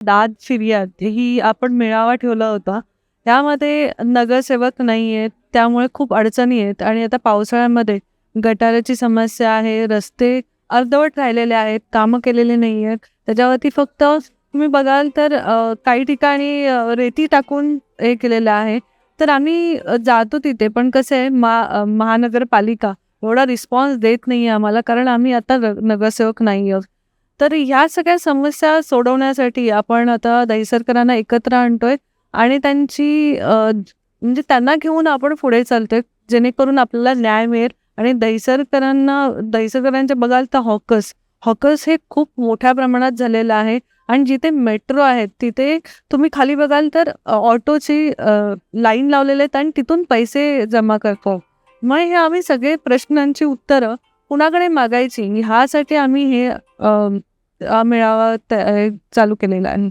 दाद फिर्याद ही आपण मेळावा ठेवला होता. त्यामध्ये नगरसेवक नाही आहेत त्यामुळे खूप अडचणी आहेत आणि आता पावसाळ्यामध्ये गटाराची समस्या आहे रस्ते अर्धवट राहिलेले आहेत कामं केलेले नाही आहेत त्याच्यावरती फक्त तुम्ही बघाल तर काही ठिकाणी रेती टाकून हे केलेलं आहे. तर आम्ही जातो तिथे पण कसं आहे मा महानगरपालिका एवढा रिस्पॉन्स देत नाही आहे आम्हाला कारण आम्ही आता नगरसेवक नाही आहोत तर ह्या सगळ्या समस्या सोडवण्यासाठी आपण आता दहिसरकरांना एकत्र आणतोय आणि त्यांची म्हणजे त्यांना घेऊन आपण पुढे चालतोय जेणेकरून आपल्याला न्याय मिळेल. आणि दहिसरकरांना दहिसरकरांचे बघाल तर हॉकर्स. हॉकर्स हे खूप मोठ्या प्रमाणात झालेलं आहे आणि जिथे मेट्रो आहेत तिथे तुम्ही खाली बघाल तर ऑटोची लाईन लावलेले आहेत आणि तिथून पैसे जमा करतो. मग हे आम्ही सगळे प्रश्नांची उत्तरं कुणाकडे मागायची? ह्यासाठी आम्ही हे मेळावा त- चालू केलेला आहे.